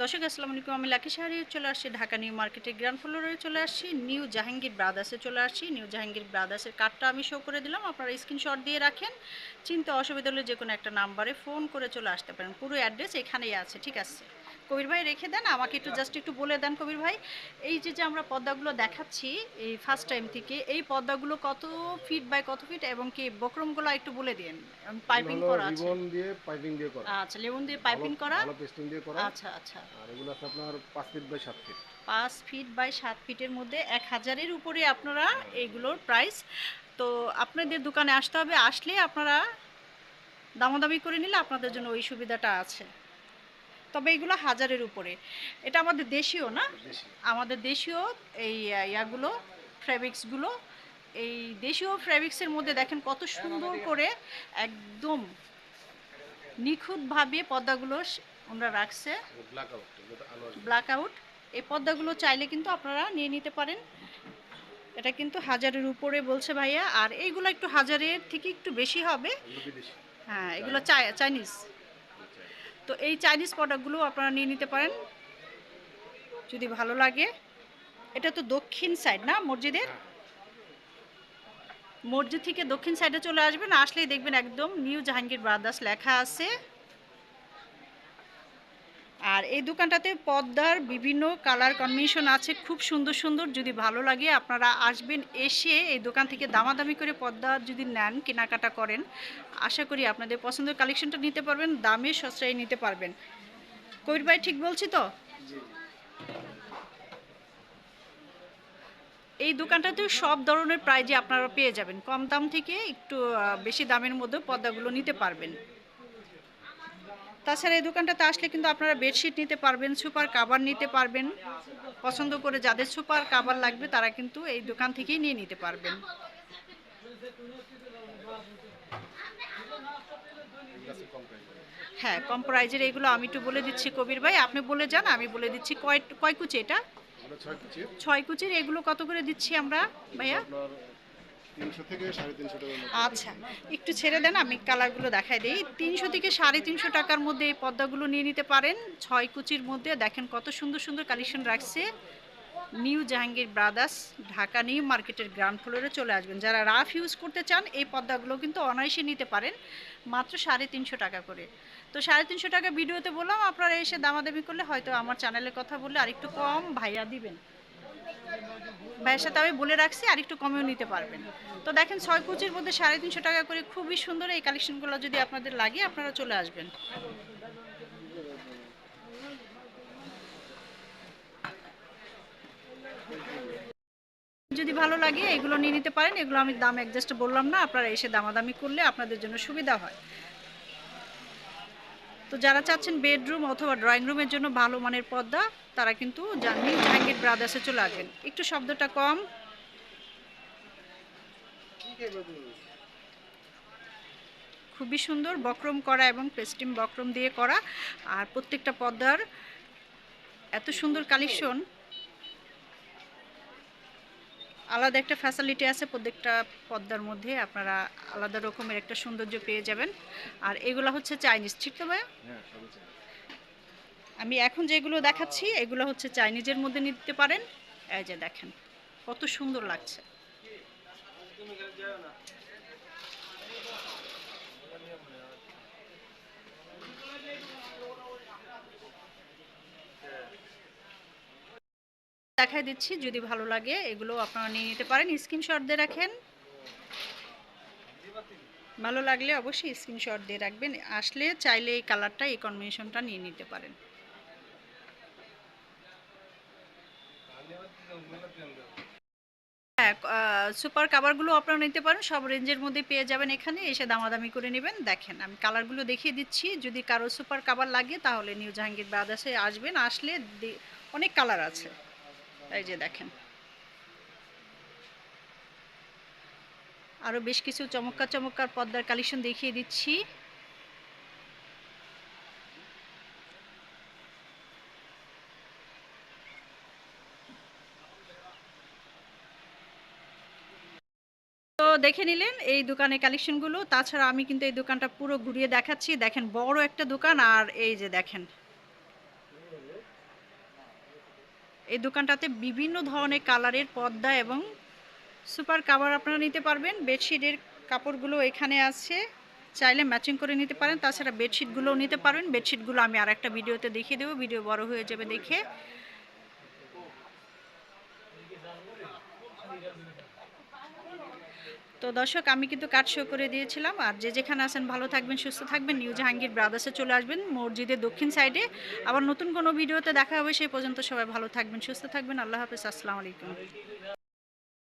দর্শক, আসসালামু আলাইকুম। আমি লাকি শাহরি, চলে আসছি ঢাকা নিউ মার্কেটে। গ্র্যান্ড ফ্লোরে চলে আসছি, নিউ জাহাঙ্গীর ব্রাদার্সে চলে আসছি। নিউ জাহাঙ্গীর ব্রাদার্সের কার্ডটা আমি শো করে দিলাম। আপনারা স্ক্রিনশট দিয়ে রাখেন। চিন্তা অসুবিধা হলে যে কোনো একটা নাম্বারে ফোন করে চলে আসতে পারেন। পুরো অ্যাড্রেস এখানেই আছে, ঠিক আছে? কবির ভাই রেখে দেন আমাকে একটু জাস্ট একটু বলে দেন কবির ভাই। এই যে যে আমরা পর্দাগুলো দেখাচ্ছি এই ফার্স্ট টাইম থেকে এই পর্দাগুলো কত ফিট বাই কত ফিট এবং কি বক্রমগুলো একটু বলে দিন পাইপিং করা আছে। রিবন দিয়ে পাইপিং দিয়ে করা। আচ্ছা লেবুন দিয়ে পাইপিং করা? ভালো পেস্টিং দিয়ে করা। আচ্ছা আচ্ছা। আর এগুলো আছে আপনার পাঁচ ফিট বাই সাত ফিট পাঁচ ফিট বাই সাত ফিটের মধ্যে এক হাজারের উপরে আপনারা এইগুলোর প্রাইস তো আপনাদের দোকানে আসতে হবে আসলে আপনারা দামাদামি করে নিলে আপনাদের জন্য ওই সুবিধাটা আছে। তবে এগুলো হাজারের উপরে। এটা আমাদের দেশীয় না? আমাদের দেশীয় এই ইয়াগুলো ফ্যাব্রিক্সগুলো এই দেশীয় ফ্যাব্রিক্সের মধ্যে দেখেন কত সুন্দর করে একদম নিখুঁতভাবে পর্দাগুলো স- ওনারা রাখছে। ব্ল্যাক আউট এই পর্দাগুলো চাইলে কিন্তু আপনারা নিয়ে নিতে পারেন। এটা কিন্তু হাজারের উপরে বলছে ভাইয়া। আর এইগুলো একটু হাজারের থেকে একটু বেশি হবে। হ্যাঁ এগুলো চাই- চাইনিজ। তো এই চাইনিজ প্রোডাক্টগুলো আপনারা নিয়ে নিতে পারেন, যদি ভালো লাগে এটা তো দক্ষিণ সাইড না মসজিদের। মসজিদ থেকে দক্ষিণ সাইডে চলে আসবেন, আসলেই দেখবেন একদম নিউ জাহাঙ্গীর ব্রাদার্স লেখা আছে আর এই দোকানটাতে পদ্মার বিভিন্ন কালার কম্বিনেশন আছে খুব সুন্দর সুন্দর। যদি ভালো লাগে আপনারা আসবেন এসে এই দোকান থেকে দামাদামি করে পদ্মার যদি নেন কেনাকাটা করেন আশা করি আপনাদের পছন্দের কালেকশনটা নিতে পারবেন দামে সস্তায় নিতে পারবেন। কবির ভাই ঠিক বলছি তো? এই দোকানটাতে সব ধরনের প্রাইজে আপনারা পেয়ে যাবেন। কম দাম থেকে একটু বেশি দামের মধ্যে পর্দাগুলো নিতে পারবেন। তাছাড়া এই দোকানটাতে আসলে কিন্তু আপনারা বেডশিট নিতে পারবেন সুপার কাভার নিতে পারবেন। পছন্দ করে যাদের সুপার কাবার লাগবে তারা কিন্তু এই দোকান থেকেই নিয়ে নিতে পারবেন। হ্যাঁ কম প্রাইজের এগুলো আমি একটু বলে দিচ্ছি কবির ভাই। আপনি বলে যান আমি বলে দিচ্ছি কয় কয় কুচি এটা? ছয় কুচির এগুলো কত করে দিচ্ছি আমরা ভাইয়া? আচ্ছা একটু ছেড়ে দেন, আমি কালারগুলো দেখাই দিই। তিনশো থেকে সাড়ে তিনশো টাকার মধ্যে এই পদ্মাগুলো নিয়ে নিতে পারেন। ছয় কুচির মধ্যে দেখেন কত সুন্দর সুন্দর কালেকশন রাখছে। New Jahangir brothers Dhaka new market ground ফ্লোরে চলে আসবেন। যারা রাফ ইউজ করতে চান, এই পদ্মাগুলো কিন্তু অনায়াসে নিতে পারেন, মাত্র সাড়ে তিনশো টাকা করে। তো সাড়ে তিনশো টাকা ভিডিওতে বললাম, আপনারা এসে দামাদামি করলে হয়তো আমার চ্যানেলের কথা বললে আরেকটু কম ভাইয়া দিবেন। ভাইয়ের সাথে আমি বলে রাখছি, আর একটু কমেও নিতে পারবেন। তো দেখেন, ছয় কুচির মধ্যে সাড়ে তিনশো টাকা করে খুবই সুন্দর এই কালেকশনগুলো যদি আপনাদের লাগে, আপনারা চলে আসবেন। যদি ভালো লাগে, এগুলো নিয়ে নিতে পারেন। এগুলো আমি দাম অ্যাডজাস্ট বললাম না, আপনারা এসে দামাদামি করলে আপনাদের জন্য সুবিধা হয়। তো যারা চাচ্ছেন বেডরুম অথবা ড্রয়িং রুমের জন্য ভালো মানের পর্দা, তারা কিন্তু জানি জাহাঙ্গীর ব্রাদার্সে চলে আসবেন। একটু শব্দটা কম। খুবই সুন্দর বক্রম করা এবং পেস্টিম বক্রম দিয়ে করা। আর প্রত্যেকটা পর্দার এত সুন্দর কালেকশন আলাদা একটা ফ্যাসিলিটি আছে প্রত্যেকটা পদ্মার মধ্যে। আপনারা আলাদা রকমের একটা সৌন্দর্য পেয়ে যাবেন। আর এগুলো হচ্ছে চাইনিজ ঠিক তো ভাইয়া? হ্যাঁ আমি এখন যেগুলো দেখাচ্ছি এগুলো হচ্ছে চাইনিজের মধ্যে নিতে পারেন। এই যে দেখেন কত সুন্দর লাগছে। দেখাই দিচ্ছি, যদি ভালো লাগে এগুলো আপনারা নিয়ে নিতে পারেন। স্ক্রিনশট দিয়ে রাখেন। ভালো লাগলে অবশ্যই স্ক্রিনশট দিয়ে রাখবেন। আসলে চাইলে এই কালারটা, এই কম্বিনেশনটা নিয়ে নিতে পারেন। হ্যাঁ সুপার কাভারগুলো আপনারা নিতে পারেন। সব রেঞ্জের মধ্যে পেয়ে যাবেন এখানে। এসে দামাদামি করে নেবেন। দেখেন, আমি কালারগুলো দেখিয়ে দিচ্ছি। যদি কারও সুপার কাভার লাগে, তাহলে নিউ জাহাঙ্গীর ব্রাদার্সে আসবেন। আসলে অনেক কালার আছে। এই যে দেখেন। আরও বেশ কিছু চমৎকার চমৎকার পর্দার কালেকশন দেখিয়ে দিচ্ছি। দেখে নিলেন এই দোকানের কালেকশনগুলো তাছাড়া আমি কিন্তু এই দোকানটা পুরো ঘুরিয়ে দেখাচ্ছি। দেখেন বড় একটা দোকান আর এই যে দেখেন। এই দোকানটাতে বিভিন্ন ধরনের কালারের পর্দা এবং সুপার কাভার আপনারা নিতে পারবেন। বেডশিটের কাপড়গুলো এখানে আছে। চাইলে ম্যাচিং করে নিতে পারেন। তাছাড়া বেডশিটগুলোও নিতে পারবেন বেডশিটগুলো আমি আর একটা ভিডিওতে দেখিয়ে দেবো। ভিডিও বড় হয়ে যাবে দেখে। তো দর্শক, আমি কিন্তু কাট শো করে দিয়েছিলাম। আর যে যেখানে আছেন, ভালো থাকবেন, সুস্থ থাকবেন। নিউ জাহাঙ্গীর ব্রাদার্সে চলে আসবেন, মসজিদের দক্ষিণ সাইডে আবার নতুন কোনো ভিডিওতে দেখা হবে, সেই পর্যন্ত সবাই ভালো থাকবেন, সুস্থ থাকবেন। আল্লাহ হাফিজ, আসসালামু আলাইকুম।